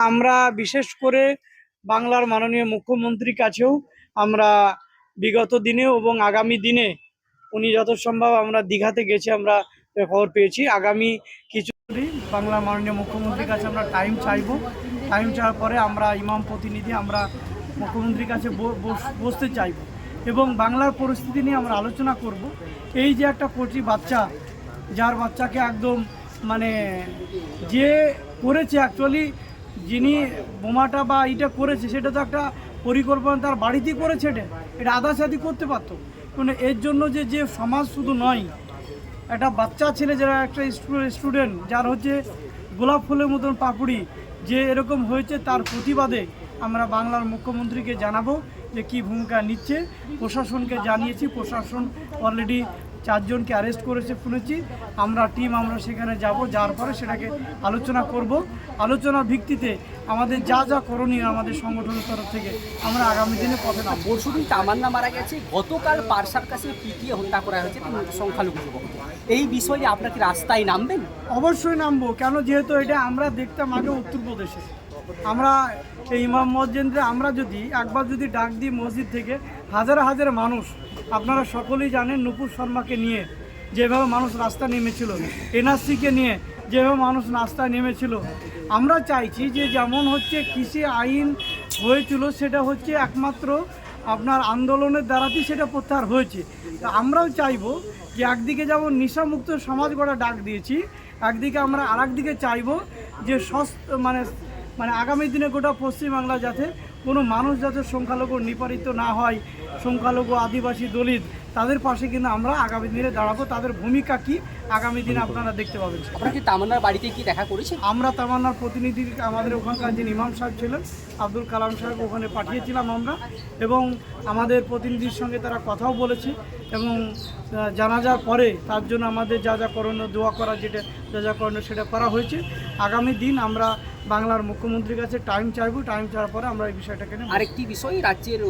আমরা বিশেষ করে বাংলার মাননীয় মুখ্যমন্ত্রীর কাছেও আমরা বিগত দিনে এবং আগামী দিনে উনি যত সম্ভব আমরা দীঘাতে গেছি, আমরা খবর পেয়েছি। আগামী কিছু বাংলার মাননীয় মুখ্যমন্ত্রীর কাছে আমরা টাইম চাইব। টাইম চাওয়ার পরে আমরা ইমাম প্রতিনিধি আমরা মুখ্যমন্ত্রীর কাছে বস- বসতে চাইব এবং বাংলার পরিস্থিতি নিয়ে আমরা আলোচনা করব। এই যে একটা কচি বাচ্চা, যার বাচ্চাকে একদম মানে যে করেছে অ্যাকচুয়ালি যিনি বোমাটা বা এটা করেছে, সেটা তো একটা পরিকল্পনা তার বাড়িতেই করেছে এটা। এটা আদা সাদি করতে পারতো। মানে এর জন্য যে যে সমাজ শুধু নয়, একটা বাচ্চা ছেলে যারা একটা স্টুডেন্ট, যার হচ্ছে গোলাপ ফুলের মতন পাপড়ি, যে এরকম হয়েছে তার প্রতিবাদে আমরা বাংলার মুখ্যমন্ত্রীকে জানাব যে কি ভূমিকা নিচ্ছে। প্রশাসনকে জানিয়েছি, প্রশাসন অলরেডি চারজনকে অ্যারেস্ট করেছে শুনেছি আমরা টিম আমরা সেখানে যাব যার পরে সেটাকে আলোচনা করব। আলোচনার ভিত্তিতে আমাদের যা যা করণীয় আমাদের সংগঠনের তরফ থেকে আমরা আগামী দিনে পথে নামবো। পরশুদিন তামান্না মারা গেছে। গতকাল পার্সার কাছে পিটিয়ে হত্যা করা হয়েছে সংখ্যালঘু যুবক এই বিষয়ে আপনার কি রাস্তায় নামবেন? অবশ্যই নামবো কেন? যেহেতু এটা আমরা দেখতাম আগে উত্তরপ্রদেশে। আমরা এই ইমাম মসজিদে আমরা যদি একবার যদি ডাক দিই মসজিদ থেকে, হাজার হাজার মানুষ, আপনারা সকলেই জানেন নুপুর শর্মাকে নিয়ে যেভাবে মানুষ রাস্তা নেমেছিল, এনআরসিকে নিয়ে যেভাবে মানুষ রাস্তায় নেমেছিল, আমরা চাইছি যে যেমন হচ্ছে কৃষি আইন হয়েছিল, সেটা হচ্ছে একমাত্র আপনার আন্দোলনের দ্বারাতেই সেটা প্রত্যাহার হয়েছে। তা আমরাও চাইব যে একদিকে যেমন নেশামুক্ত সমাজ গড়া ডাক দিয়েছি, একদিকে আমরা আর চাইব যে সস্ত মানে মানে আগামী দিনে গোটা পশ্চিমবাংলা যাতে কোনো মানুষ যাতে সংখ্যালঘু নিপারিত না হয় সংখ্যালঘু আদিবাসী দলিত তাদের পাশে কিন্তু আমরা আগামী দিনে দাঁড়াবো। তাদের ভূমিকা কি? আগামী দিনে আপনারা দেখতে পাবেন। আপনার কি তামান্নার বাড়িতে কি দেখা করেছেন? আমরা তামান্নার প্রতিনিধি আমাদের ওখানকার যিনি ইমাম সাহেব ছিলেন আব্দুল কালাম সাহেব ওখানে পাঠিয়েছিলাম আমরা এবং আমাদের প্রতিনিধির সঙ্গে তারা কথাও বলেছে এবং জানাজার পরে তার জন্য আমাদের যা যা করণীয় দোয়া করা যেটা যা যা করণীয় সেটা করা হয়েছে। আগামী দিন আমরা বাংলার মুখ্যমন্ত্রীর কাছে টাইম চাইব টাইম চাওয়ার পরে আমরা এই বিষয়টাকে নিয়ে আরেকটি বিষয় রাজ্যের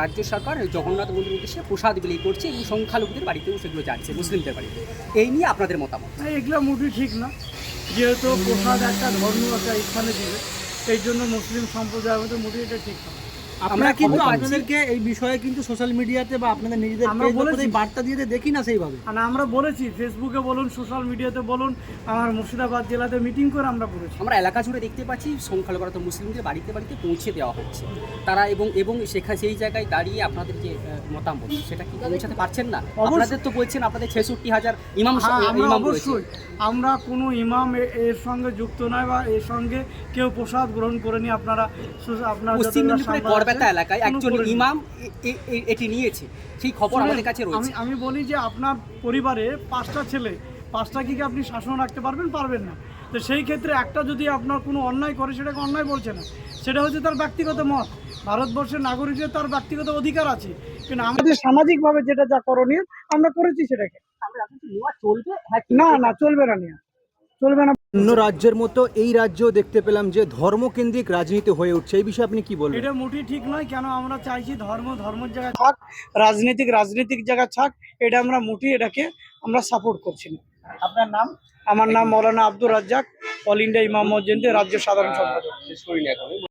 রাজ্য সরকার জগন্নাথ মন্দির উদ্দেশ্যে প্রসাদ বিলি করছে এবং সংখ্যালঘুদের বাড়িতেও সেগুলো যাচ্ছে মুসলিমদের বাড়িতে। এই নিয়ে আপনাদের মতামত? না, এগুলো মোটেই ঠিক না। যেহেতু প্রসাদ একটা ধর্মীয় একটা স্থানে দিবে এই জন্য মুসলিম সম্প্রদায়ের মধ্যে মোটেই এটা ঠিক না। আমরা কিন্তু আপনাদেরকে এই বিষয়ে কিন্তু সোশ্যাল মিডিয়াতে বা আপনাদের নিজেদের আমরা বলেছি। বার্তা দিয়ে দেখি না সেইভাবে। আর আমরা বলেছি ফেসবুকে বলুন সোশ্যাল মিডিয়াতে বলুন আমার মুর্শিদাবাদ জেলাতে মিটিং করে আমরা বলেছি। আমরা এলাকা জুড়ে দেখতে পাচ্ছি সংখ্যালঘু মুসলিমদের বাড়িতে বাড়িতে পৌঁছে দেওয়া হচ্ছে। তারা এবং এবং সেখানে সেই জায়গায় দাঁড়িয়ে আপনাদের যে মতামত সেটা কি পৌঁছাতে পারছেন না। আপনাদের তো বলছেন আপনাদের ছেষট্টি হাজার ইমাম হ্যাঁ, অবশ্যই। আমরা কোনো ইমাম এর সঙ্গে যুক্ত নয় বা এর সঙ্গে কেউ প্রসাদ গ্রহণ করে নি আপনারা আপনারা আছে, এলাকায় একজন ইমাম এটি নিয়েছে। সেই খবর আমাদের কাছে রয়েছে। আমি বলি যে আপনার পরিবারে পাঁচটা ছেলে পাঁচটা কি কি আপনি শাসন রাখতে পারবেন পারবেন না? তো সেই ক্ষেত্রে একটা যদি আপনার কোনো অন্যায় করে সেটাকে অন্যায় বলছে না। সেটা হচ্ছে তার ব্যক্তিগত মত। ভারতবর্ষের নাগরিকের তার ব্যক্তিগত অধিকার আছে। কিন্তু আমাদের সামাজিকভাবে যেটা যা করণীয় আমরা করেছি সেটাকে। নেওয়া চলবে? হ্যাঁ না না চলবে না নিয়ে। চলবে না। অন্য রাজ্যের মতো এই রাজ্যেও দেখতে পেলাম যে ধর্মকেন্দ্রিক রাজনীতি হয়ে উঠছে। এই বিষয়ে আপনি কি বলবেন? এটা মোটেই ঠিক নয় কেন আমরা চাইছি ধর্ম ধর্মের জায়গায় থাক রাজনীতিক রাজনীতিক জায়গা থাক এটা আমরা মোটেই এটাকে আমরা সাপোর্ট করছি না। আপনার নাম? আমার নাম মৌলানা আব্দুর রাজ্জাক অল ইন্ডিয়া ইমাম মসজিদের রাজ্য সাধারণ সম্পাদক।